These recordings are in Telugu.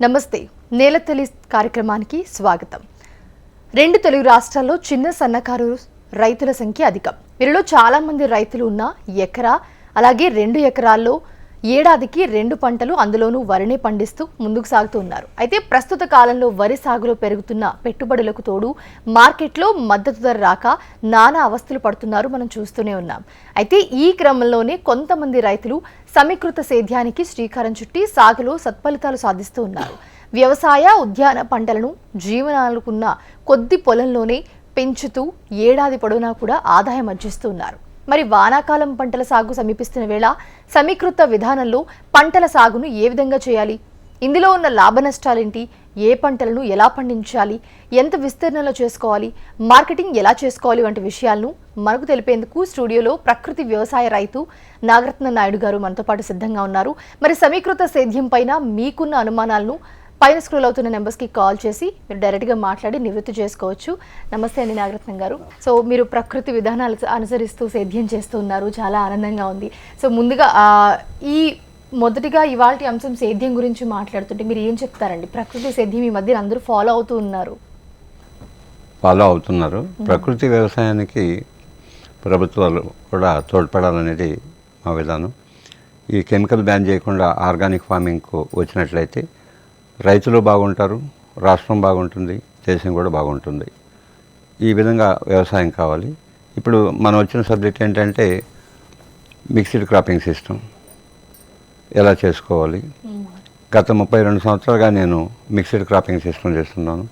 నమస్తే నేలతల్లి కార్యక్రమానికి స్వాగతం. రెండు తెలుగు రాష్ట్రాల్లో చిన్న సన్నకారు రైతుల సంఖ్య అధికం. వీరిలో చాలామంది రైతులు ఉన్న ఎకరా అలాగే రెండు ఎకరాల్లో ఏడాదికి రెండు పంటలు అందులోనూ వరినే పండిస్తూ ముందుకు సాగుతూ ఉన్నారు. అయితే ప్రస్తుత కాలంలో వరి సాగులో పెరుగుతున్న పెట్టుబడులకు తోడు మార్కెట్లో మద్దతు ధర రాక నానా అవస్థలు పడుతున్నారు మనం చూస్తూనే ఉన్నాం. అయితే ఈ క్రమంలోనే కొంతమంది రైతులు సమీకృత సేద్యానికి శ్రీకారం చుట్టి సాగులో సత్ఫలితాలు సాధిస్తూ ఉన్నారు. వ్యవసాయ ఉద్యాన పంటలను జీవనాలకున్న కొద్ది పొలంలోనే పెంచుతూ ఏడాది పొడవునా కూడా ఆదాయం అర్జిస్తున్నారు మరి వానాకాలం పంటల సాగు సమీపిస్తున్న వేళ సమీకృత విధానంలో పంటల సాగును ఏ విధంగా చేయాలి? ఇందులో ఉన్న లాభ నష్టాలేంటి? ఏ పంటలను ఎలా పండించాలి? ఎంత విస్తీర్ణంలో చేసుకోవాలి? మార్కెటింగ్ ఎలా చేసుకోవాలి? వంటి విషయాలను మనకు తెలిపేందుకు స్టూడియోలో ప్రకృతి వ్యవసాయ రైతు నాగరత్న నాయుడు గారు మనతో పాటు సిద్ధంగా ఉన్నారు. మరి సమీకృత సేద్యం పైన మీకున్న అనుమానాలను పైన స్క్రోల్ అవుతున్న నెంబర్స్కి కాల్ చేసి మీరు డైరెక్ట్గా మాట్లాడి నివృత్తి చేసుకోవచ్చు. నమస్తే అండి నాగరత్నం గారు. సో మీరు ప్రకృతి విధానాలు అనుసరిస్తూ సేద్యం చేస్తూ ఉన్నారు చాలా ఆనందంగా ఉంది. సో ముందుగా ఈ మొదటిగా ఇవాళ అంశం సేద్యం గురించి మాట్లాడుతుంటే మీరు ఏం చెప్తారండి? ప్రకృతి సేద్యం ఈ మధ్య అందరూ ఫాలో అవుతూ ఉన్నారు. ఫాలో అవుతున్నారు. ప్రకృతి వ్యవసాయానికి ప్రభుత్వాలు కూడా తోడ్పడాలనేది మా విధానం. ఈ కెమికల్ బ్యాన్ చేయకుండా ఆర్గానిక్ ఫార్మింగ్కు వచ్చినట్లయితే రైతులు బాగుంటారు రాష్ట్రం బాగుంటుంది దేశం కూడా బాగుంటుంది. ఈ విధంగా వ్యవసాయం కావాలి. ఇప్పుడు మనం వచ్చిన సబ్జెక్ట్ ఏంటంటే మిక్స్డ్ క్రాపింగ్ సిస్టమ్. ఎలా చేసుకోవాలి? గత ముప్పై రెండు సంవత్సరాలుగా నేను మిక్స్డ్ క్రాపింగ్ సిస్టమ్ చేస్తున్నాను.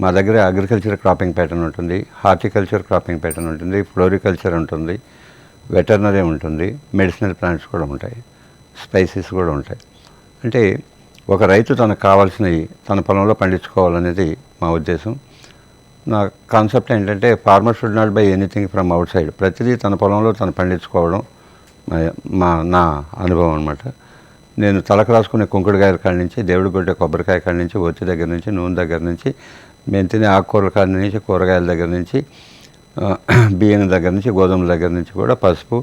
మా దగ్గర అగ్రికల్చర్ క్రాపింగ్ ప్యాటర్న్ ఉంటుంది హార్టికల్చర్ క్రాపింగ్ ప్యాటర్న్ ఉంటుంది ఫ్లోరికల్చర్ ఉంటుంది వెటర్నరీ ఉంటుంది మెడిసినల్ ప్లాంట్స్ కూడా ఉంటాయి స్పైసెస్ కూడా ఉంటాయి. అంటే ఒక రైతు తనకు కావాల్సినవి తన పొలంలో పండించుకోవాలనేది మా ఉద్దేశం. నా కాన్సెప్ట్ ఏంటంటే farmer should not buy anything from outside. ప్రతిదీ తన పొలంలో తను పండించుకోవడం మా- నా అనుభవం అనమాట నేను తలకు రాసుకునే కుంకుడుకాయల కాడి నుంచి దేవుడి గుడ్డ కొబ్బరికాయ కాడి నుంచి ఒత్తి దగ్గర నుంచి నూనె దగ్గర నుంచి మేము తినే ఆకుకూరల కాడి నుంచి కూరగాయల దగ్గర నుంచి బియ్యం దగ్గర నుంచి గోధుమల దగ్గర నుంచి కూడా పసుపు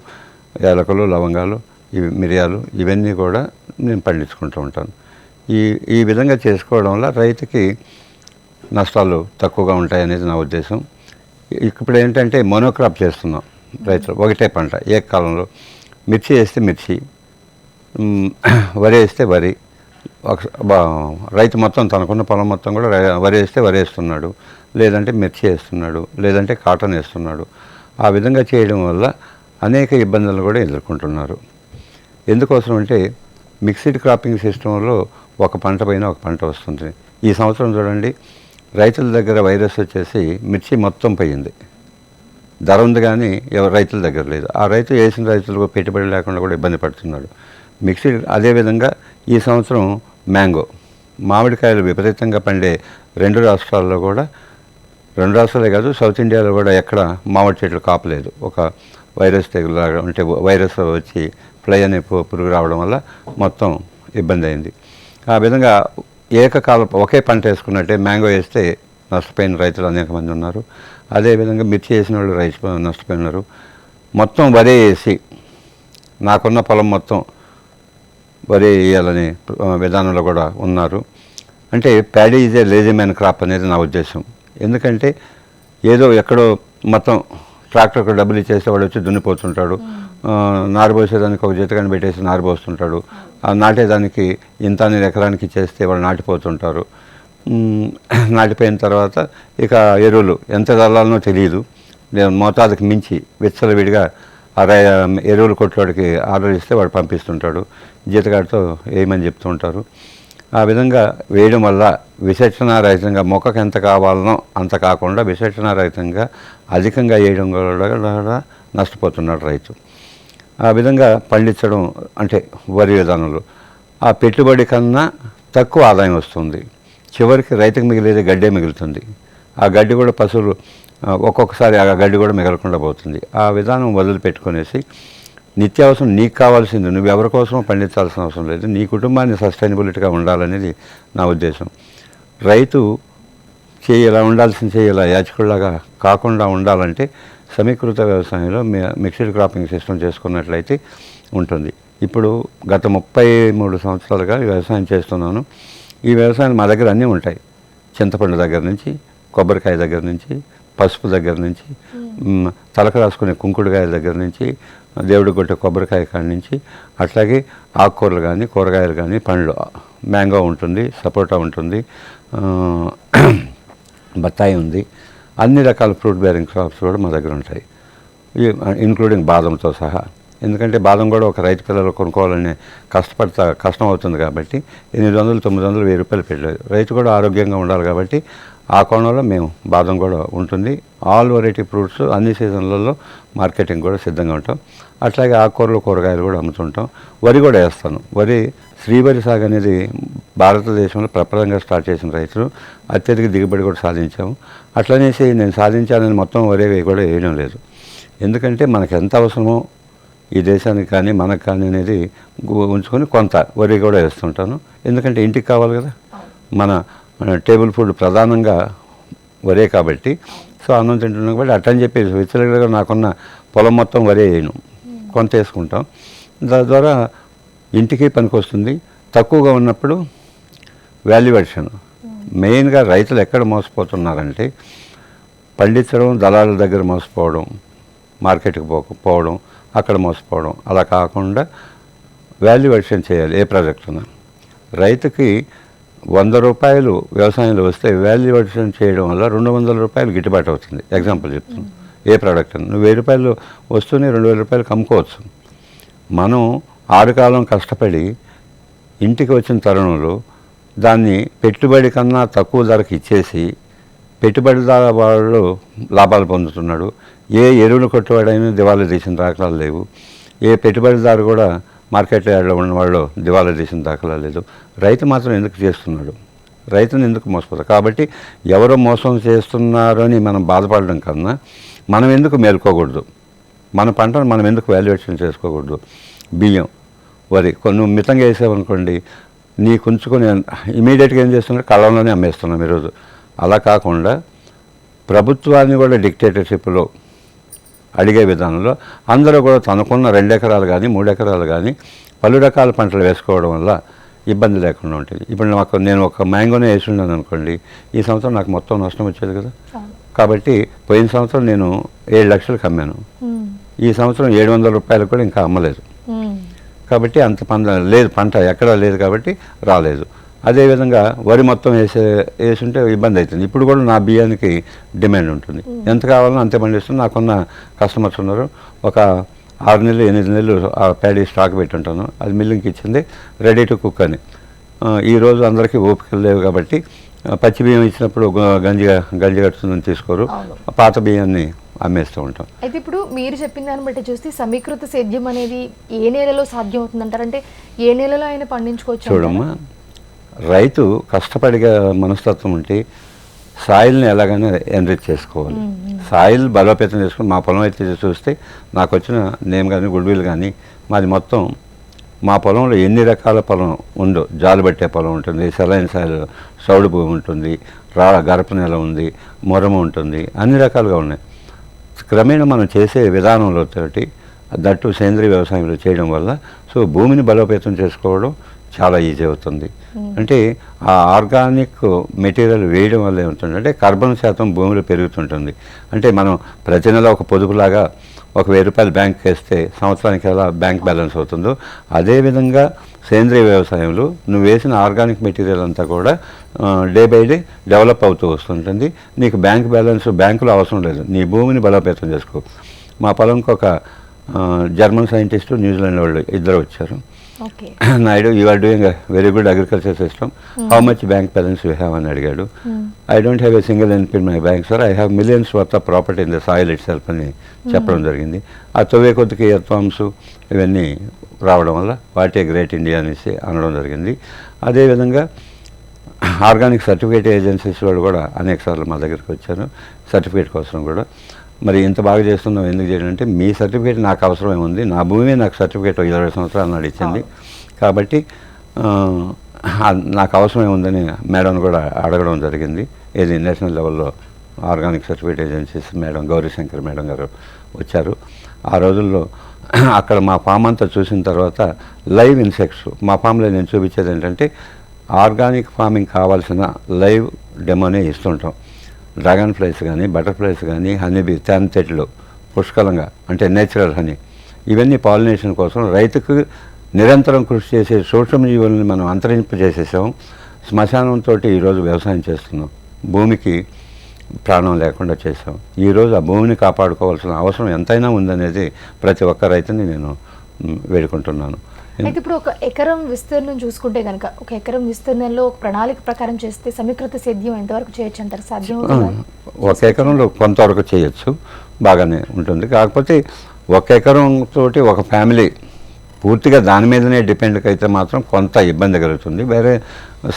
యాలకులు లవంగాలు ఇవి మిరియాలు ఇవన్నీ కూడా నేను పండించుకుంటూ ఉంటాను. ఈ ఈ విధంగా చేసుకోవడం వల్ల రైతుకి నష్టాలు తక్కువగా ఉంటాయనేది నా ఉద్దేశం. ఇప్పుడు ఏంటంటే మోనోక్రాప్ చేస్తున్నాం రైతులు. ఒకటే పంట ఏ కాలంలో మిర్చి వేస్తే మిర్చి వరి వేస్తే వరి. ఒక రైతు మొత్తం తనకున్న పొలం మొత్తం కూడా రై- వరి వేస్తే వరి వేస్తున్నాడు. లేదంటే మిర్చి వేస్తున్నాడు. లేదంటే కాటన్ వేస్తున్నాడు. ఆ విధంగా చేయడం వల్ల అనేక ఇబ్బందులు కూడా ఎదుర్కొంటున్నారు. ఎందుకోసం అంటే మిక్స్డ్ క్రాపింగ్ సిస్టంలో ఒక పంట పైన ఒక పంట వస్తుంది. ఈ సంవత్సరం చూడండి రైతుల దగ్గర వైరస్ వచ్చేసి మిర్చి మొత్తం పోయింది. ధర ఉంది కానీ ఎవరు రైతుల దగ్గర లేదు. ఆ రైతు వేసిన రైతులకు పెట్టుబడి లేకుండా కూడా ఇబ్బంది పడుతున్నాడు. మిక్సీ అదేవిధంగా ఈ సంవత్సరం మ్యాంగో. మామిడికాయలు విపరీతంగా పండే రెండు రాష్ట్రాల్లో కూడా రెండు రాష్ట్రాలే కాదు సౌత్ ఇండియాలో కూడా ఎక్కడ మామిడి చెట్లు కాపలేదు. ఒక వైరస్ తెగులు అంటే వైరస్ వచ్చి ఫ్లై అనే పురుగు రావడం వల్ల మొత్తం ఇబ్బంది అయింది. ఆ విధంగా ఏకకాల ఒకే పంట వేసుకున్నట్టే మ్యాంగో వేస్తే నష్టపోయిన రైతులు అనేక మంది ఉన్నారు. అదేవిధంగా మిర్చి వేసిన వాళ్ళు రైతు నష్టపోయినారు. మొత్తం వరి వేసి నాకున్న పొలం మొత్తం వరి వేయాలనే విధానంలో కూడా ఉన్నారు. అంటే paddy is a lazy man crop అనేది నా ఉద్దేశం. ఎందుకంటే ఏదో ఎక్కడో మొత్తం ట్రాక్టర్కి డబ్బులు ఇచ్చేసేవాడు వచ్చి దున్నిపోతుంటాడు. ఆ, నారు పోసేదానికి ఒక జీతకాన్ని పెట్టేసి నారు పోస్తుంటాడు. ఆ నాటేదానికి ఇంత అనేది ఎకరానికి ఇచ్చేస్తే వాళ్ళు నాటిపోతుంటారు. నాటిపోయిన తర్వాత ఇక ఎరువులు ఎంత చల్లాలనో తెలియదు. నేను మోతాదుకి మించి విచ్చలవిడిగా ఆ ఎరువులు కొట్టువాడికి ఆర్డర్ ఇస్తే వాడు పంపిస్తుంటాడు. జీతగాడితో వేయమని చెప్తుంటారు ఆ విధంగా వేయడం వల్ల విశేషణారహితంగా మొక్కకు ఎంత కావాలనో అంత కాకుండా విశేషణారహితంగా అధికంగా వేయడం కూడా నష్టపోతున్నాడు రైతు. ఆ విధంగా పండించడం అంటే వరి విధానంలో. ఆ పెట్టుబడి కన్నా తక్కువ ఆదాయం వస్తుంది. చివరికి రైతుకు మిగిలేది గడ్డే మిగులుతుంది. ఆ గడ్డి కూడా పశువులు ఒక్కొక్కసారి ఆ గడ్డి కూడా మిగలకుండా పోతుంది. ఆ విధానం వదిలిపెట్టుకునేసి నిత్యావసరం నీకు కావాల్సింది నువ్వు ఎవరి కోసం పండించాల్సిన అవసరం లేదు. నీ కుటుంబాన్ని సస్టైనబిలిటీగా ఉండాలనేది నా ఉద్దేశం. రైతు చేయి ఇలా ఉండాల్సిన చేయి ఇలా యాచకుల్లాగా కాకుండా ఉండాలంటే సమీకృత వ్యవసాయంలో మిక్స్డ్ క్రాపింగ్ సిస్టమ్ చేసుకున్నట్లయితే ఉంటుంది. ఇప్పుడు గత ముప్పై మూడు సంవత్సరాలుగా వ్యవసాయం చేస్తున్నాను. ఈ వ్యవసాయం మా దగ్గర అన్నీ ఉంటాయి. చింతపండు దగ్గర నుంచి కొబ్బరికాయ దగ్గర నుంచి పసుపు దగ్గర నుంచి మ్, తలకు రాసుకునే కుంకుడుకాయ దగ్గర నుంచి దేవుడు కొట్టే కొబ్బరికాయ కాడి నుంచి అట్లాగే ఆకుకూరలు కానీ కూరగాయలు కానీ పండ్లు మ్యాంగో ఉంటుంది సపోటా ఉంటుంది బత్తాయి ఉంది అన్ని రకాల ఫ్రూట్ బేరింగ్ క్రాప్స్ కూడా మా దగ్గర ఉంటాయి. ఇన్క్లూడింగ్ ఇంక్లూడింగ్ బాదంతో సహా. ఎందుకంటే బాదం కూడా ఒక రైతు పిల్లలు కొనుక్కోవాలని కష్టపడతా కష్టం అవుతుంది కాబట్టి ఎనిమిది వందలు తొమ్మిది వందలు వెయ్యి రూపాయలు పెట్టలేదు రైతు కూడా ఆరోగ్యంగా ఉండాలి కాబట్టి ఆ కోణంలో మేము బాదం కూడా ఉంటుంది. ఆల్ వెరైటీ ఫ్రూట్స్ అన్ని సీజన్లలో మార్కెటింగ్ కూడా సిద్ధంగా ఉంటాం. అట్లాగే ఆకుకూరలు కూరగాయలు కూడా అమ్ముతుంటాం. వరి కూడా వేస్తాను. వరి శ్రీవరి సాగు అనేది భారతదేశంలో ప్రప్రదంగా స్టార్ట్ చేసిన రైతులు. అత్యధిక దిగుబడి కూడా సాధించాము. అట్లనేసి నేను సాధించానని మొత్తం వరేవి కూడా వేయడం లేదు. ఎందుకంటే మనకు ఎంత అవసరమో ఈ దేశానికి కానీ మనకు కానీ అనేది ఉంచుకొని కొంత వరి కూడా వేస్తుంటాను. ఎందుకంటే ఇంటికి కావాలి కదా. మన మన టేబుల్ ఫుడ్ ప్రధానంగా వరే కాబట్టి. సో అన్నం తింటున్నాం కాబట్టి అట్టని చెప్పి విచ్చలగా నాకున్న పొలం మొత్తం వరే వేయను. కొంత వేసుకుంటాం. దాని ద్వారా ఇంటికి పనికొస్తుంది. తక్కువగా ఉన్నప్పుడు వాల్యుయేషన్ మెయిన్గా రైతులు ఎక్కడ మోసపోతున్నారంటే పండించడం దళాల దగ్గర మోసపోవడం మార్కెట్కి పోకపోవడం అక్కడ మోసపోవడం. అలా కాకుండా వాల్యుయేషన్ చేయాలి ఏ ప్రాజెక్ట్ ఉన్నా రైతుకి వంద రూపాయలు వ్యవసాయంలో వస్తే వాల్యుయేషన్ చేయడం వల్ల రెండు వందల రూపాయలు గిట్టుబాటు అవుతుంది. ఎగ్జాంపుల్ చెప్తాను ఏ ప్రోడక్ట్ అని నువ్వు వెయ్యి రూపాయలు వస్తూనే రెండు వేల రూపాయలు కమ్ముకోవచ్చు. మనం ఆరుకాలం కష్టపడి ఇంటికి వచ్చిన తరుణంలో దాన్ని పెట్టుబడి కన్నా తక్కువ ధరకు ఇచ్చేసి పెట్టుబడిదారు వాళ్ళు లాభాలు పొందుతున్నాడు. ఏ ఎరువులు కొట్టేవాడైనా దివాళా తీసిన దాఖలాలు లేవు. ఏ పెట్టుబడిదారు కూడా మార్కెట్ యార్డ్లో ఉన్న వాళ్ళు దివాళా తీసిన దాఖలాలు లేదు. రైతు మాత్రం ఎందుకు చేస్తున్నాడు? రైతుని ఎందుకు మోసపోతారు కాబట్టి ఎవరు మోసం చేస్తున్నారని మనం బాధపడడం కన్నా మనం ఎందుకు మేల్కోకూడదు? మన పంటను మనం ఎందుకు వాల్యుయేషన్ చేసుకోకూడదు? బియ్యం. వరి. కొన్ని మితంగా వేసామనుకోండి నీ కుంచుకొని ఇమీడియట్గా ఏం చేస్తున్నారు కళ్ళంలోనే అమ్మేస్తున్నాం ఈరోజు. అలా కాకుండా ప్రభుత్వాన్ని కూడా డిక్టేటర్షిప్లో అడిగే విధానంలో అందరూ కూడా తనకున్న రెండు ఎకరాలు కానీ మూడు ఎకరాలు కానీ పలు రకాల పంటలు వేసుకోవడం వల్ల ఇబ్బంది లేకుండా ఉంటుంది. ఇప్పుడు నాకు నేను ఒక మ్యాంగోనే వేసి ఉన్నాను అనుకోండి ఈ సంవత్సరం నాకు మొత్తం నష్టం వచ్చేది కదా. కాబట్టి పోయిన సంవత్సరం నేను ఏడు లక్షలకు అమ్మాను మ్మ్. ఈ సంవత్సరం ఏడు వందల రూపాయలు కూడా ఇంకా అమ్మలేదు. మ్మ్. కాబట్టి అంత పంట లేదు పంట ఎక్కడా లేదు కాబట్టి రాలేదు. అదేవిధంగా వరి మొత్తం వేసే వేసుంటే ఇబ్బంది అవుతుంది ఇప్పుడు కూడా నా బియ్యానికి డిమాండ్ ఉంటుంది. ఎంత కావాలన్నా అంతే పండిస్తుంది నాకున్న కస్టమర్స్ ఉన్నారు. ఒక ఆరు నెలలు ఎనిమిది నెలలు ఆ ప్యాడీ స్టాక్ పెట్టుంటాను అది మిల్లింగ్కి ఇచ్చింది. రెడీ టు కుక్ అని. ఆ, ఈ రోజు అందరికీ ఓపికలు లేవు కాబట్టి పచ్చి బియ్యం ఇచ్చినప్పుడు గ- గంజిగా గంజి కట్టుతుందని తీసుకోరు. పాత బియ్యాన్ని అమ్మేస్తూ ఉంటాం. అయితే ఇప్పుడు మీరు చెప్పిన దాన్ని బట్టి చూస్తే సమీకృత సేద్యం అనేది ఏ నేలలో సాధ్యం అవుతుంది అంటే ఏ నేలలో ఆయన పండించుకోవచ్చు చూడమ్మా రైతు కష్టపడిగా మనస్తత్వం ఉంటే సాయిల్ని ఎలాగైనా ఎన్రిచ్ చేసుకోవాలి. సాయిల్ బలోపేతం చేసుకుని మా పొలం అయితే చూస్తే నాకు వచ్చిన నేమ్ కానీ గుడ్విల్ కానీ మాది మొత్తం మా పొలంలో ఎన్ని రకాల పొలం ఉందో జాలు పట్టే పొలం ఉంటుంది సెలైన్ సాయిల్ సౌడు భూమి ఉంటుంది రా గరప నెల ఉంది మొరమ ఉంటుంది అన్ని రకాలుగా ఉన్నాయి. క్రమేణా మనం చేసే విధానంలో తోటి దట్టు సేంద్రీయ వ్యవసాయంలో చేయడం వల్ల సో భూమిని బలోపేతం చేసుకోవడం చాలా ఈజీ అవుతుంది. అంటే ఆ ఆర్గానిక్ మెటీరియల్ వేయడం వల్ల ఏమవుతుంది అంటే కార్బన్ శాతం భూమిలో పెరుగుతుంటుంది. అంటే మనం ప్రతి నెల ఒక పొదుపులాగా ఒక వెయ్యి రూపాయలు బ్యాంక్ వేస్తే సంవత్సరానికి ఎలా బ్యాంక్ బ్యాలెన్స్ అవుతుందో అదేవిధంగా సేంద్రీయ వ్యవసాయంలో నువ్వు వేసిన ఆర్గానిక్ మెటీరియల్ అంతా కూడా డే బై డే డెవలప్ అవుతూ వస్తుంటుంది. నీకు బ్యాంక్ బ్యాలెన్స్ బ్యాంకులో అవసరం లేదు. నీ భూమిని బలోపేతం చేసుకో. మా పొలంకి ఒక జర్మన్ సైంటిస్టు న్యూజిలాండ్ వాళ్ళు ఇద్దరు వచ్చారు. Naidu you are doing very good agriculture system how much bank balance you have అని అడిగాడు. I don't have a single NP my bank sir I have millions worth of property in the soil itself అని చెప్పడం జరిగింది. ఆ తొవ్వే కొద్దికి ఎర్త్వామ్స్ ఇవన్నీ రావడం వల్ల వాటే గ్రేట్ ఇండియా అనేసి అనడం జరిగింది. అదేవిధంగా ఆర్గానిక్ సర్టిఫికేట్ ఏజెన్సీస్ వాళ్ళు కూడా అనేక సార్లు మా దగ్గరికి వచ్చారు సర్టిఫికేట్ కోసం కూడా. మరి ఇంత బాగా చేస్తున్నాం ఎందుకు చేయడం అంటే మీ సర్టిఫికేట్ నాకు అవసరం ఏముంది నా భూమి నాకు సర్టిఫికేట్ ఇరవై సంవత్సరాల నాడు ఇచ్చింది. కాబట్టి నాకు అవసరం ఏముందని మేడం కూడా అడగడం జరిగింది. ఇది నేషనల్ లెవెల్లో organic certificate agencies madam Gourishankar madam గారు వచ్చారు. ఆ రోజుల్లో అక్కడ మా ఫామ్ అంతా చూసిన తర్వాత లైవ్ ఇన్సెక్ట్స్. మా ఫామ్లో నేను చూపించేది ఏంటంటే ఆర్గానిక్ ఫార్మింగ్ కావాల్సిన లైవ్ డెమోనే ఇస్తుంటాం. డ్రాగన్ ఫ్లైస్ కానీ బటర్ఫ్లైస్ కానీ హనీబీ తేనెతెట్లు పుష్కలంగా అంటే నేచురల్ హనీ. ఇవన్నీ పాలినేషన్ కోసం రైతుకు నిరంతరం కృషి చేసే సూక్ష్మజీవుల్ని మనం అంతరింపజేసేసాం. శ్మశానంతో ఈరోజు వ్యవసాయం చేస్తున్నాం. భూమికి ప్రాణం లేకుండా చేసాం ఈరోజు ఆ భూమిని కాపాడుకోవాల్సిన అవసరం ఎంతైనా ఉందనేది ప్రతి ఒక్క రైతుని నేను వేడుకుంటున్నాను. అయితే ఇప్పుడు ఒక ఎకరం విస్తీర్ణం చూసుకుంటే కనుక ఒక ఎకరం విస్తీర్ణంలో ఒక ప్రణాళిక ప్రకారం చేస్తే సమీకృత సేద్యం ఎంతవరకు చేయొచ్చు అంటారు సాధ్యం? ఒక ఎకరంలో కొంతవరకు చేయొచ్చు బాగానే ఉంటుంది. కాకపోతే ఒక ఎకరం తోటి ఒక ఫ్యామిలీ పూర్తిగా దాని మీదనే డిపెండ్ అయితే మాత్రం కొంత ఇబ్బంది కలుగుతుంది. వేరే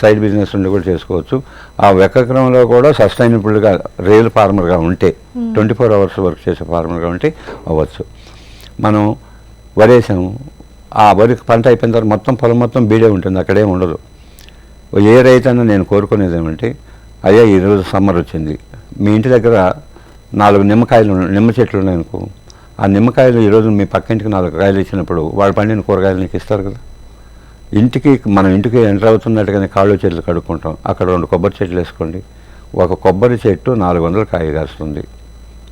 సైడ్ బిజినెస్ ఉండి కూడా చేసుకోవచ్చు. ఆ ఒక ఎకరంలో కూడా సస్టైనబుల్గా రియల్ ఫార్మర్గా ఉంటే ట్వంటీ ఫోర్ అవర్స్ వర్క్ చేసే ఫార్మర్గా ఉంటే అవ్వచ్చు. మనం వరేసాము. ఆ వరి పంట అయిపోయిన తర్వాత మొత్తం పొలం మొత్తం బీడే ఉంటుంది. అక్కడేం ఉండదు. ఏ రైతన్నా నేను కోరుకునేది ఏమంటే అయ్యా ఈరోజు సమ్మర్ వచ్చింది. మీ ఇంటి దగ్గర నాలుగు నిమ్మకాయలు నిమ్మ చెట్లు ఉన్నాయనుకో ఆ నిమ్మకాయలు ఈరోజు మీ పక్కింటికి నాలుగు కాయలు ఇచ్చినప్పుడు వాళ్ళు పండిన కూరగాయలు నీకు ఇస్తారు కదా? ఇంటికి మనం ఇంటికి ఎంటర్ అవుతున్నట్టుగానే కాళ్ళు చెట్లు కడుక్కుంటాం. అక్కడ రెండు కొబ్బరి చెట్లు వేసుకోండి. ఒక కొబ్బరి చెట్టు నాలుగు వందలు కాయ కాస్తుంది.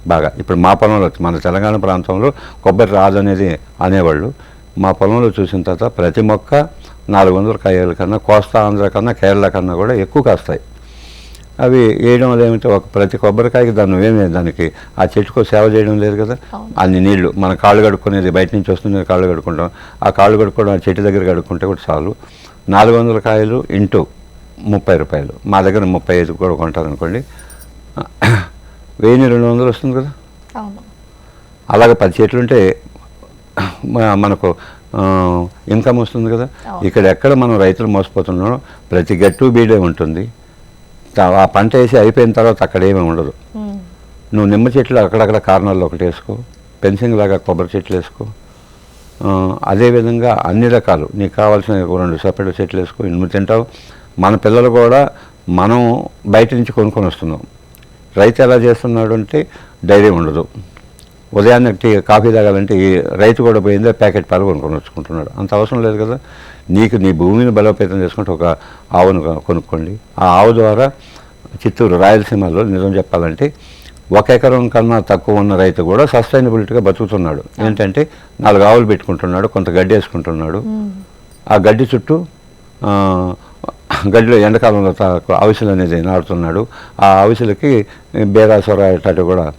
బాగా. ఇప్పుడు మా పొలంలో మన తెలంగాణ ప్రాంతంలో కొబ్బరి రాదనేది అనేవాళ్ళు. మా పొలంలో చూసిన తర్వాత ప్రతి మొక్క నాలుగు వందల కాయల కన్నా కోస్తా ఆంధ్ర కన్నా కేరళ కన్నా కూడా ఎక్కువ కాస్తాయి. అవి వేయడం వల్ల ఏమిటంటే ఒక ప్రతి కొబ్బరికాయకి దాన్ని ఏమే దానికి ఆ చెట్టుకు సేవ చేయడం లేదు కదా. అన్ని నీళ్ళు మన కాళ్ళు కడుక్కునేది బయట నుంచి వస్తుంది కాళ్ళు కడుక్కుంటాం. ఆ కాళ్ళు కడుక్కోవడం ఆ చెట్టు దగ్గర కడుక్కుంటే కూడా చాలు. నాలుగు వందల కాయలు ఇంటూ ముప్పై రూపాయలు. మా దగ్గర ముప్పై ఐదు కూడా కొంటారు అనుకోండి వెయ్యి రెండు వందలు వస్తుంది కదా? అలాగే పది చెట్లు ఉంటే మనకు ఇన్కమ్ వస్తుంది కదా. ఇక్కడ ఎక్కడ మనం రైతులు మోసపోతున్నామో ప్రతి గట్టు బీడే ఉంటుంది. ఆ పంట వేసి అయిపోయిన తర్వాత అక్కడ ఏమీ ఉండదు. నువ్వు నిమ్మ చెట్లు అక్కడక్కడ కార్నర్లో ఒకటి వేసుకో పెన్సింగ్ లాగా కొబ్బరి చెట్లు వేసుకో అదేవిధంగా అన్ని రకాలు నీకు కావాల్సిన రెండు సపరేట్ చెట్లు వేసుకో ఇనుము తింటావు. మన పిల్లలు కూడా మనం బయట నుంచి కొనుక్కొని వస్తున్నాం. రైతు ఎలా చేస్తున్నాడు అంటే డైరీ ఉండదు. ఉదయాన్నే టీ కాఫీ తాగాలంటే ఈ రైతు కూడా పోయిందే ప్యాకెట్ పాలు కొనుక్కొని వచ్చుకుంటున్నాడు. అంత అవసరం లేదు కదా. నీకు నీ భూమిని బలోపేతం చేసుకుంటే ఒక ఆవును కొనుక్కోండి. ఆ ఆవు ద్వారా చిత్తూరు రాయలసీమలో నిజం చెప్పాలంటే ఒక ఎకరం కన్నా తక్కువ ఉన్న రైతు కూడా సస్టైనబిలిటీగా బతుకుతున్నాడు. ఏంటంటే నాలుగు ఆవులు పెట్టుకుంటున్నాడు కొంత గడ్డి వేసుకుంటున్నాడు. ఆ గడ్డి చుట్టూ గడ్డిలో ఎండాకాలంలో అవిసెలు అనేది నాడుతున్నాడు ఆ అవిసెలకి బేరాసొర కూడా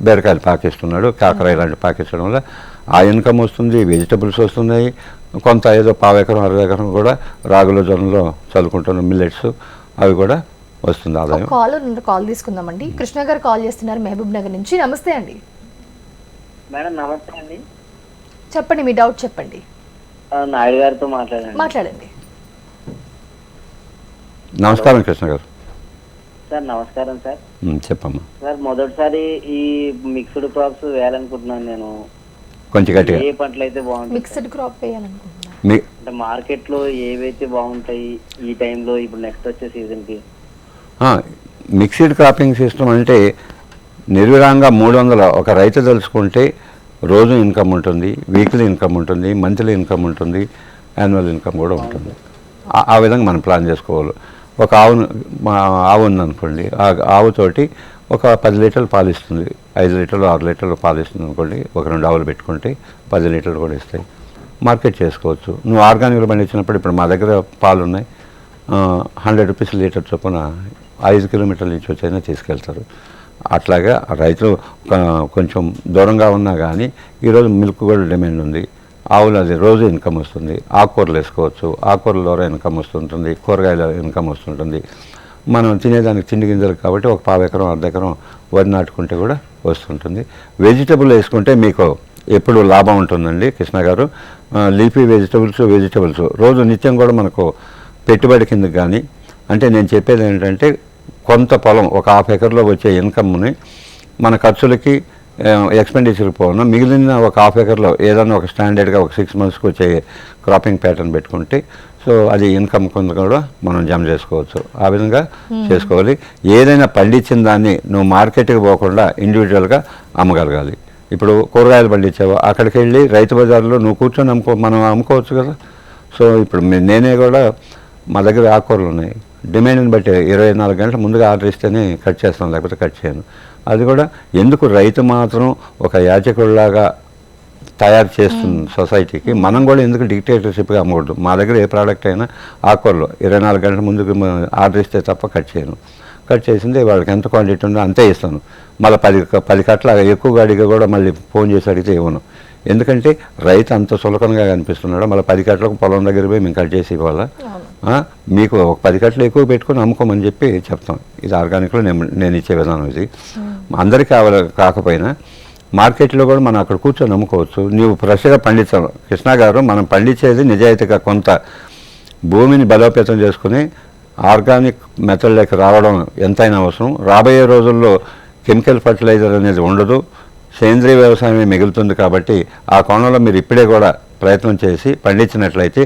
బీరకాయలు పాకిస్తున్నాడు కాకర ఇలాంటి పాకించడం వల్ల ఆ ఇన్కమ్ వస్తుంది వెజిటబుల్స్ వస్తున్నాయి కొంత ఏదో పావు ఎకరం అరవై ఎకరం కూడా రాగులు జొన్నలో చల్లుకుంటున్న మిల్లెట్స్ అవి కూడా వస్తుంది ఆదాయం. కాల్ కాల్ తీసుకుందామండి. కృష్ణ గారు కాల్ చేస్తున్నారు మహబూబ్ నగర్ నుంచి. నమస్తే అండి. మేడం నమస్తే అండి. చెప్పండి మీ డౌట్ చెప్పండి. నాయుడు గారితో మాట్లాడండి. మాట్లాడండి. నమస్కారం కృష్ణ గారు. సార్ నమస్కారం సార్. చెప్పమ్మా. సార్ మొదటిసారి ఈ మిక్స్డ్ క్రాప్స్ వేయాలనుకుంటున్నాను నేను. కొంచెం గట్టిగా. ఏ పంటలు అయితే? మిక్స్డ్ క్రాప్ అంటే మార్కెట్లో ఏవైతే బాగుంటాయి ఈ టైంలో ఇప్పుడు నెక్స్ట్ వచ్చే సీజన్కి మిక్స్డ్ క్రాపింగ్ సిస్టమ్ అంటే నిర్విరాంగా మూడు వందల ఒక రైతు తెలుసుకుంటే రోజు ఇన్కమ్ ఉంటుంది వీక్లీ ఇన్కమ్ ఉంటుంది మంత్లీ ఇన్కమ్ ఉంటుంది యాన్యువల్ ఇన్కమ్ కూడా ఉంటుంది. ఆ విధంగా మనం ప్లాన్ చేసుకోవాలి. ఒక ఆవును మా ఆవు ఉందనుకోండి ఆ ఆవుతోటి ఒక పది లీటర్లు పాలు ఇస్తుంది. ఐదు లీటర్లు ఆరు లీటర్లు పాలు ఇస్తుంది అనుకోండి ఒక రెండు ఆవులు పెట్టుకుంటే పది లీటర్లు కూడా ఇస్తాయి. మార్కెట్ చేసుకోవచ్చు. నువ్వు ఆర్గానిక్లు పండించినప్పుడు ఇప్పుడు మా దగ్గర పాలు ఉన్నాయి. హండ్రెడ్ రూపీస్ లీటర్ చొప్పున ఐదు కిలోమీటర్ల నుంచి వచ్చైనా తీసుకెళ్తారు. అట్లాగా రైతులు కొంచెం దూరంగా ఉన్నా కానీ ఈరోజు మిల్క్ కూడా డిమాండ్ ఉంది. ఆవులది రోజు ఇన్కమ్ వస్తుంది. ఆకుకూరలు వేసుకోవచ్చు. ఆకుకూరల ద్వారా ఇన్కమ్ వస్తుంటుంది. కూరగాయల ఇన్కమ్ వస్తుంటుంది. మనం తినేదానికి తిండి గింజలు కాబట్టి ఒక పావు ఎకరం అర్ధ ఎకరం వరి నాటుకుంటే కూడా వస్తుంటుంది. వెజిటబుల్ వేసుకుంటే మీకు ఎప్పుడు లాభం ఉంటుందండి కృష్ణ గారు. Leafy vegetables vegetables. రోజు నిత్యం కూడా మనకు పెట్టుబడి కింద కానీ అంటే నేను చెప్పేది ఏంటంటే కొంత పొలం ఒక హాఫ్ ఎకర్లో వచ్చే ఇన్కమ్ని మన ఖర్చులకి ఎక్స్పెండిచర్ పోను. మిగిలిన ఒక హాఫ్ ఎకర్లో ఏదైనా ఒక స్టాండర్డ్గా ఒక సిక్స్ మంత్స్కి వచ్చే క్రాపింగ్ ప్యాటర్న్ పెట్టుకుంటే సో అది ఇన్కమ్ కింద కూడా మనం జమ చేసుకోవచ్చు. ఆ విధంగా చేసుకోవాలి. ఏదైనా పండించిన దాన్ని నువ్వు మార్కెట్కి పోకుండా ఇండివిజువల్గా అమ్మగలగాలి. ఇప్పుడు కూరగాయలు పండించావు? అక్కడికి వెళ్ళి రైతు బజార్లో నువ్వు కూర్చొని అమ్ముకో మనం అమ్ముకోవచ్చు కదా. సో ఇప్పుడు నేనే కూడా మా దగ్గర ఆకుకూరలు ఉన్నాయి. డిమాండ్ని బట్టి ఇరవై నాలుగు గంటల ముందుగా ఆర్డర్ ఇస్తేనే కట్ చేస్తాను లేకపోతే కట్ చేయను. అది కూడా ఎందుకు రైతు మాత్రం ఒక యాచకుడిలాగా తయారు చేస్తుంది సొసైటీకి? మనం కూడా ఎందుకు డిక్టేటర్షిప్గా అమ్మకూడదు? మా దగ్గర ఏ ప్రోడక్ట్ అయినా ఆకుకూరలు ఇరవై నాలుగు గంటల ముందుకు ఆర్డర్ ఇస్తే తప్ప కట్ చేయను. కట్ చేసింది వాళ్ళకి ఎంత క్వాంటిటీ ఉందో అంతే ఇస్తాను. మళ్ళీ పది పది కట్ల ఎక్కువ అడిగి కూడా మళ్ళీ ఫోన్ చేసి అడిగితే ఇవ్వను. ఎందుకంటే రైతు అంత సులభంగా కనిపిస్తున్నాడు. మళ్ళీ పది కట్లకు పొలం దగ్గర పోయి మేము కట్ చేసి ఇవ్వాలా? మీకు ఒక పది కట్టలు ఎక్కువ పెట్టుకొని అమ్ముకోమని చెప్పి చెప్తాం. ఇది ఆర్గానిక్లో నేను నేను ఇచ్చే విధానం ఇది. అందరికీ కావాలి కాకపోయినా మార్కెట్లో కూడా మనం అక్కడ కూర్చొని అమ్ముకోవచ్చు. నీవు ఫ్రెష్గా పండించావు కృష్ణ గారు మనం పండించేది నిజాయితీగా కొంత భూమిని బలోపేతం చేసుకుని ఆర్గానిక్ మెథడ్లోకి రావడం ఎంతైనా అవసరం. రాబోయే రోజుల్లో కెమికల్ ఫర్టిలైజర్ అనేది ఉండదు. సేంద్రీయ వ్యవసాయమే మిగులుతుంది కాబట్టి ఆ కోణంలో మీరు ఇప్పుడే కూడా ప్రయత్నం చేసి పండించినట్లయితే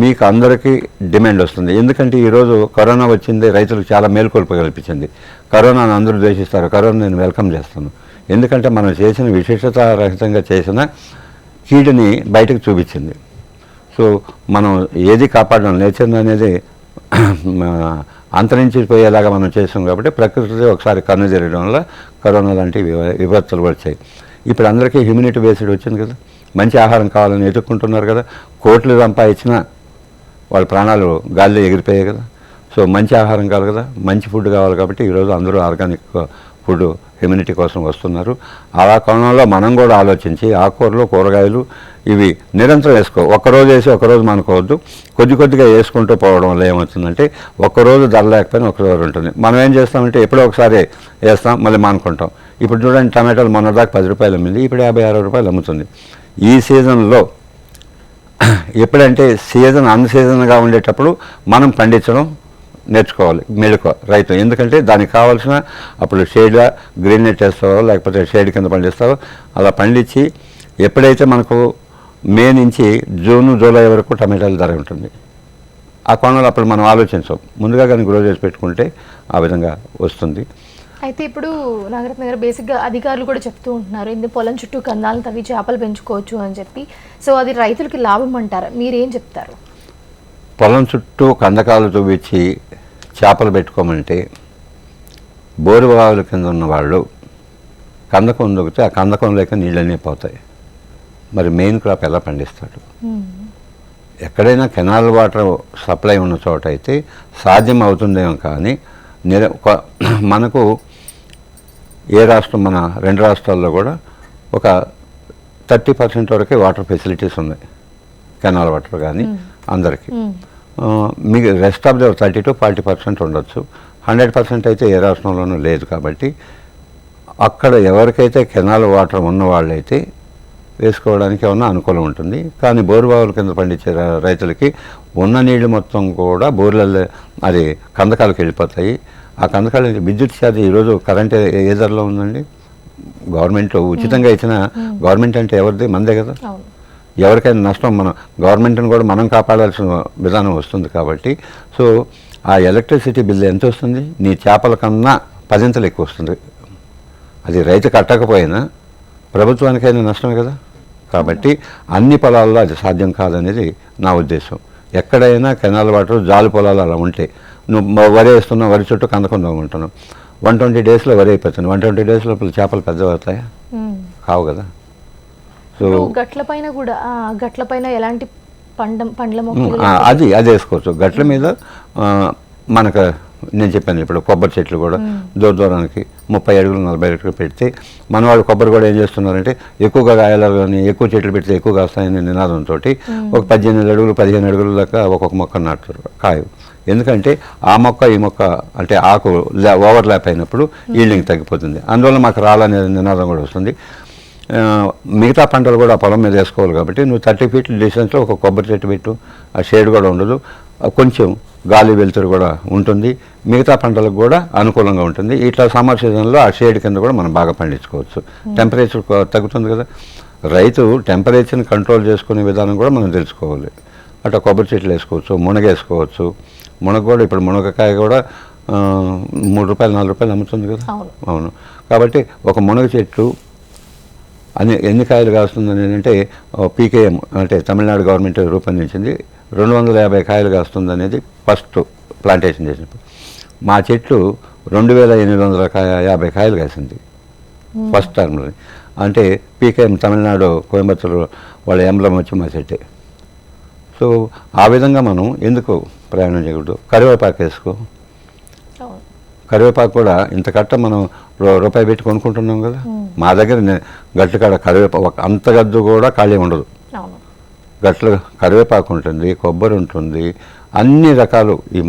మీకు అందరికీ డిమాండ్ వస్తుంది. ఎందుకంటే ఈరోజు కరోనా వచ్చింది రైతులకు చాలా మేల్కొల్పు కల్పించింది. కరోనాను అందరూ ద్వేషిస్తారు. కరోనా నేను వెల్కమ్ చేస్తాను. ఎందుకంటే మనం చేసిన విశేషత రహితంగా చేసిన కీడుని బయటకు చూపించింది. సో మనం ఏది కాపాడడం నేచర్ అనేది అంతరించిపోయేలాగా మనం చేసాం కాబట్టి ప్రకృతి ఒకసారి కన్ను జరగడం వల్ల కరోనా లాంటి విపత్తులు వచ్చాయి. ఇప్పుడు అందరికీ హ్యూమినిటీ బేస్డ్ వచ్చింది కదా. మంచి ఆహారం కావాలని ఎదుర్కొంటున్నారు కదా. కోట్లు సంపాదించిన వాళ్ళ ప్రాణాలు గాల్లో ఎగిరిపోయాయి కదా. సో మంచి ఆహారం కావాలి కదా. మంచి ఫుడ్ కావాలి కాబట్టి ఈరోజు అందరూ ఆర్గానిక్ ఫుడ్ ఇమ్యూనిటీ కోసం వస్తున్నారు. అలా కోణంలో మనం కూడా ఆలోచించి ఆకుకూరలు కూరగాయలు ఇవి నిరంతరం వేసుకో ఒక్కరోజు వేసి ఒకరోజు మనకోవద్దు. కొద్ది కొద్దిగా వేసుకుంటూ పోవడం వల్ల ఏమవుతుందంటే ఒక్కరోజు ధర లేకపోయినా ఒకరోజు ఉంటుంది. మనం ఏం చేస్తామంటే ఎప్పుడో ఒకసారి వేస్తాం మళ్ళీ మానుకుంటాం. ఇప్పుడు చూడండి టమాటాలు మొన్న దాకా పది రూపాయలు అమ్మింది ఇప్పుడు యాభై అరవై రూపాయలు అమ్ముతుంది. ఈ సీజన్లో ఎప్పుడంటే సీజన్ అన్ సీజన్గా ఉండేటప్పుడు మనం పండించడం నేర్చుకోవాలి మెళుకో రైతు. ఎందుకంటే దానికి కావాల్సిన అప్పుడు షేడ్గా గ్రీన్ నెట్ వేస్తావో లేకపోతే షేడ్ కింద పండిస్తావో అలా పండించి ఎప్పుడైతే మనకు మే నుంచి జూన్ జూలై వరకు టమాటాల ధర ఉంటుంది. ఆ కోణంలో అప్పుడు మనం ఆలోచించాం. ముందుగా కానీ గ్రో చేసి పెట్టుకుంటే ఆ విధంగా వస్తుంది. అయితే ఇప్పుడు నాగరత్న గారు బేసిక్గా అధికారులు కూడా చెప్తూ ఉంటున్నారు ఇందు పొలం చుట్టూ కందాలను తవ్వి చేపలు పెంచుకోవచ్చు అని చెప్పి. సో అది రైతులకి లాభం అంటారా? మీరేం చెప్తారు? పొలం చుట్టూ కందకాలు చూపించి చేపలు పెట్టుకోమంటే బోరు బావుల కింద ఉన్న వాళ్ళు కందకం దొరికితే ఆ కందకం లేక నీళ్ళన్నీ పోతాయి. మరి మెయిన్ క్రాప్ ఎలా పండిస్తాడు? ఎక్కడైనా కెనాల్ వాటర్ సప్లై ఉన్న చోట అయితే సాధ్యం అవుతుందేమో కానీ నిర మనకు ఏ రాష్ట్రం మన రెండు రాష్ట్రాల్లో కూడా ఒక థర్టీ పర్సెంట్ వరకే వాటర్ ఫెసిలిటీస్ ఉన్నాయి. కెనాల్ వాటర్ కానీ అందరికీ. మీకు rest of the thirty to forty percent ఉండొచ్చు. హండ్రెడ్ పర్సెంట్ అయితే ఏ రాష్ట్రంలోనూ లేదు కాబట్టి అక్కడ ఎవరికైతే కెనాల్ వాటర్ ఉన్న వాళ్ళైతే వేసుకోవడానికి ఏమన్నా అనుకూలం ఉంటుంది. కానీ బోరుబావుల కింద పండించే రైతులకి ఉన్న నీళ్ళు మొత్తం కూడా బోర్లలో అది కందకాలకు వెళ్ళిపోతాయి. ఆ కందకాల విద్యుత్ ఛార్జ్ ఈరోజు కరెంట్ ఏ- ధరలో ఉందండి? గవర్నమెంట్ ఉచితంగా ఇచ్చిన గవర్నమెంట్ అంటే ఎవరిది? మందే కదా ఎవరికైనా నష్టం మనం గవర్నమెంట్ని కూడా మనం కాపాడాల్సిన విధానం వస్తుంది కాబట్టి. సో ఆ ఎలక్ట్రిసిటీ బిల్ ఎంత వస్తుంది? నీ చేపల కన్నా పదింతలు ఎక్కువ వస్తుంది. అది రైతు కట్టకపోయినా ప్రభుత్వానికైనా నష్టమే కదా. కాబట్టి అన్ని పొలాల్లో అది సాధ్యం కాదనేది నా ఉద్దేశం. ఎక్కడైనా కెనాల్ వాటర్ జాలి పొలాలు అలా ఉంటాయి నువ్వు వరి వేస్తున్నావు వరి చుట్టూ కందకుండా ఉంటున్నావు. వన్ ట్వంటీ డేస్లో వరి అయిపోతుంది. వన్ ట్వంటీ డేస్ లోపల చేపలు పెద్దవి అవుతాయా మ్మ్. కావు కదా. సో గట్ల పైన కూడా గట్ల పైన ఎలాంటి పండ పండ్ల మొక్కలు అది అది వేసుకోవచ్చు. గట్ల మీద మనకు నేను చెప్పాను ఇప్పుడు కొబ్బరి చెట్లు కూడా దూర దూరానికి ముప్పై అడుగులు నలభై అడుగులు పెడితే మన వాళ్ళు కొబ్బరి కూడా ఏం చేస్తున్నారంటే ఎక్కువగా కాయాలని ఎక్కువ చెట్లు పెడితే ఎక్కువ కాస్తాయని నినాదంతో ఒక పద్దెనిమిది అడుగులు పదిహేను అడుగుల దాకా ఒక్కొక్క మొక్క నాటుతారు కాయ ఎందుకంటే ఆ మొక్క ఈ మొక్క అంటే ఆకు ఓవర్ ల్యాప్ అయినప్పుడు ఈల్డింగ్ తగ్గిపోతుంది. అందువల్ల మాకు రాలనే నినాదం కూడా వస్తుంది. మిగతా పంటలు కూడా పొలం మీద వేసుకోవాలి కాబట్టి నువ్వు థర్టీ ఫీట్ డిస్టెన్స్లో ఒక కొబ్బరి చెట్టు పెట్టు ఆ షేడ్ కూడా ఉండదు. కొంచెం గాలి వెలుతురు కూడా ఉంటుంది. మిగతా పంటలకు కూడా అనుకూలంగా ఉంటుంది. ఇట్లా సమ్మర్ సీజన్లో ఆ షేడ్ కింద కూడా మనం బాగా పండించుకోవచ్చు. టెంపరేచర్ కొ- తగ్గుతుంది కదా. రైతు టెంపరేచర్ని కంట్రోల్ చేసుకునే విధానం కూడా మనం తెలుసుకోవాలి. అట్లా కొబ్బరి చెట్లు వేసుకోవచ్చు మునగ వేసుకోవచ్చు. మునగ కూడా ఇప్పుడు మునగకాయ కూడా మూడు రూపాయలు నాలుగు రూపాయలు అమ్ముతుంది కదా. అవును. కాబట్టి ఒక మునగ చెట్టు అన్ని ఎన్ని కాయలు కాస్తుంది అంటే పీకేఎం అంటే తమిళనాడు గవర్నమెంట్ రూపొందించింది. రెండు వందల యాభై కాయలు కాస్తుంది అనేది ఫస్ట్ ప్లాంటేషన్ చేసినప్పుడు. మా చెట్లు రెండు వేల ఎనిమిది వందల కాయ యాభై కాయలు కాసింది. ఫస్ట్ టర్మ్లో. అంటే పీకేఎం తమిళనాడు కోయంబత్తూరు వాళ్ళ ఎంబ్లం వచ్చి మా చెట్టే. సో ఆ విధంగా మనం ఎందుకు ప్రయాణం చేయకూడదు? కరివేపాకు వేసుకో. కరివేపాకు కూడా ఇంత కట్ట మనం రూపాయి పెట్టి కొనుక్కుంటున్నాం కదా. మా దగ్గర గట్ల కాడ కరివేపాకు అంత గద్దు కూడా ఖాళీ ఉండదు. గట్ల కరివేపాకు ఉంటుంది కొబ్బరి ఉంటుంది అన్ని రకాలు ఈ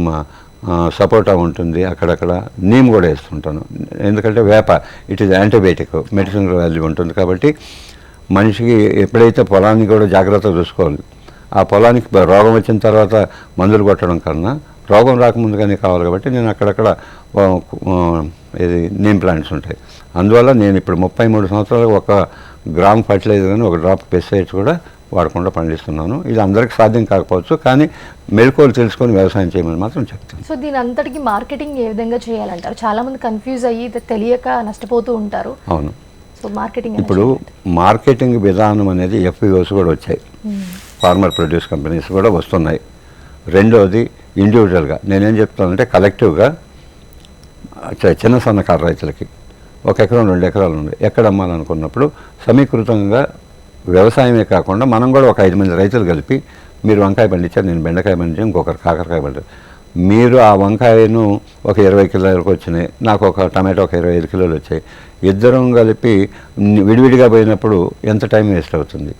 సపోటా ఉంటుంది అక్కడక్కడ నీమ్ కూడా వేస్తుంటాను. ఎందుకంటే వేప it is antibiotic medicine value ఉంటుంది కాబట్టి మనిషికి ఎప్పుడైతే పొలాన్ని కూడా జాగ్రత్తగా చూసుకోవాలి ఆ పొలానికి రోగం వచ్చిన తర్వాత మందులు కొట్టడం కన్నా రోగం రాకముందుగానే కావాలి కాబట్టి నేను అక్కడక్కడ ఇది నీమ్ ప్లాంట్స్ ఉంటాయి. అందువల్ల నేను ఇప్పుడు ముప్పై మూడు సంవత్సరాలకు ఒక గ్రామ్ ఫర్టిలైజర్ కానీ ఒక డ్రాప్ పెస్టిసైడ్స్ కూడా వాడకుండా పండిస్తున్నాను. ఇది అందరికీ సాధ్యం కాకపోవచ్చు కానీ మెలకువలు తెలుసుకొని వ్యవసాయం చేయమని మాత్రం చెప్తాను సో దీని అంతటికి మార్కెటింగ్ ఏ విధంగా చేయాలంటారు? చాలా మంది కన్ఫ్యూజ్ అయ్యి తెలియక నష్టపోతూ ఉంటారు. అవును. సో మార్కెటింగ్ ఇప్పుడు మార్కెటింగ్ విధానం అనేది ఎఫ్పిఓస్ కూడా వచ్చాయి. ఫార్మర్ ప్రొడ్యూస్ కంపెనీస్ కూడా వస్తున్నాయి. రెండోది ఇండివిజువల్గా నేనేం చెప్తానంటే కలెక్టివ్గా చ- చిన్న సన్నకారు రైతులకి ఒక ఎకరం రెండు ఎకరాలు ఉంది. ఎక్కడ అమ్మాలనుకున్నప్పుడు సమీకృతంగా వ్యవసాయమే కాకుండా మనం కూడా ఒక ఐదు మంది రైతులు కలిపి మీరు వంకాయ పండించారు నేను బెండకాయ పండించాను ఇంకొకరు కాకరకాయ పండించారు. మీరు ఆ వంకాయను ఒక ఇరవై కిలోలకు వచ్చినాయి నాకు ఒక టమాటో ఒక ఇరవై ఐదు కిలోలు వచ్చాయి. ఇద్దరం కలిపి విడివిడిగా పోయినప్పుడు ఎంత టైం వేస్ట్ అవుతుంది?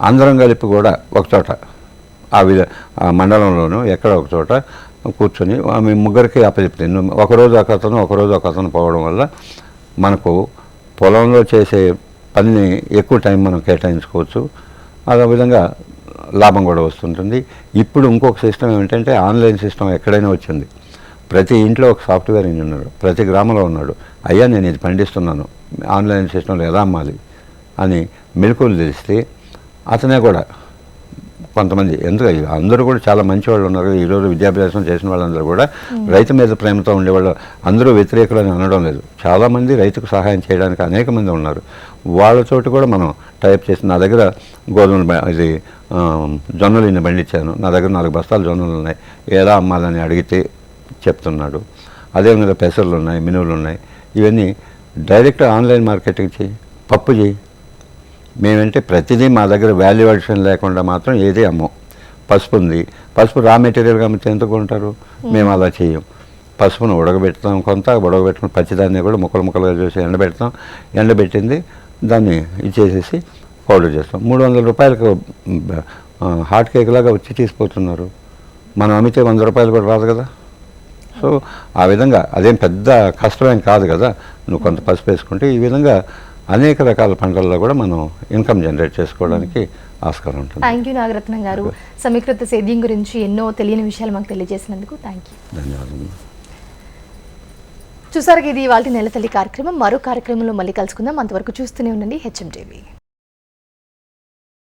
అందరం కలిపి కూడా ఒక చోట ఆ విధ ఆ మండలంలోనూ ఎక్కడ ఒక చోట కూర్చొని ఆ మీ ముగ్గురికి అప్పచెప్తుంది ఒకరోజు ఒక అతను ఒకరోజు ఒక అతను పోవడం వల్ల మనకు పొలంలో చేసే పనిని ఎక్కువ టైం మనం కేటాయించుకోవచ్చు. అదే విధంగా లాభం కూడా వస్తుంటుంది. ఇప్పుడు ఇంకొక సిస్టమ్ ఏమిటంటే ఆన్లైన్ సిస్టమ్ ఎక్కడైనా వచ్చింది. ప్రతి ఇంట్లో ఒక సాఫ్ట్వేర్ ఇంజనీర్ ప్రతి గ్రామంలో ఉన్నాడు. అయ్యా నేను ఇది పండిస్తున్నాను. ఆన్లైన్ సిస్టంలో ఎలా అమ్మాలి అని మెలకులు తెలిస్తే అతనే కూడా కొంతమంది. ఎందుకు? అందరూ కూడా చాలా మంచి వాళ్ళు ఉన్నారు ఈరోజు విద్యాభ్యాసం చేసిన వాళ్ళందరూ కూడా రైతు మీద ప్రేమతో ఉండేవాళ్ళు. అందరూ వ్యతిరేకులు అని అనడం లేదు. చాలామంది రైతుకు సహాయం చేయడానికి అనేక మంది ఉన్నారు. వాళ్ళతోటి కూడా మనం టైప్ చేసి నా దగ్గర గోధుమలు ఇది జొన్నలు ఇన్ని పండించాను. నా దగ్గర నాలుగు బస్తాలు జొన్నలు ఉన్నాయి. ఎలా అమ్మాలని అడిగితే చెప్తున్నాడు. అదేవిధంగా పెసర్లు ఉన్నాయి మినువులు ఉన్నాయి. ఇవన్నీ డైరెక్ట్ ఆన్లైన్ మార్కెటింగ్ చేయి పప్పు చేయి మేమంటే ప్రతిదీ మా దగ్గర వాల్యూ అడిషన్ లేకుండా మాత్రం ఏది అమ్మం. పసుపు ఉంది. పసుపు రా మెటీరియల్గా అమ్మితే ఎందుకు కొంటారు? మేము అలా చేయం పసుపును ఉడకబెడతాం. కొంత ఉడకబెట్టుకుని పచ్చిదాన్ని కూడా ముక్కలు ముక్కలుగా చూసి ఎండబెడతాం. ఎండబెట్టింది. దాన్ని ఇచ్చేసేసి పౌడర్ చేస్తాం. మూడు వందల రూపాయలకు హాట్ కేక్ లాగా వచ్చి తీసిపోతున్నారు. మనం అమ్మితే వంద రూపాయలు కూడా రాదు కదా. సో ఆ విధంగా అదేం పెద్ద కష్టమేం కాదు కదా. నువ్వు కొంత పసుపు వేసుకుంటే ఈ విధంగా అనేక రకాల పంటల్లో కూడా మనం ఇన్కమ్ జనరేట్ చేసుకోవడానికి ఆస్కారం ఉంటుంది. థ్యాంక్ యూ నాగరత్నం గారు. సమీకృత సేద్యం గురించి ఎన్నో తెలియని విషయాలు మాకు తెలియజేసినందుకు థ్యాంక్ యూ ధన్యవాదాలు చూసారు ఇది వాళ్ళ నెలతల్లి కార్యక్రమం. మరో కార్యక్రమంలో మళ్ళీ కలుసుకుందాం. అంతవరకు చూస్తూనే ఉండండి. HM TV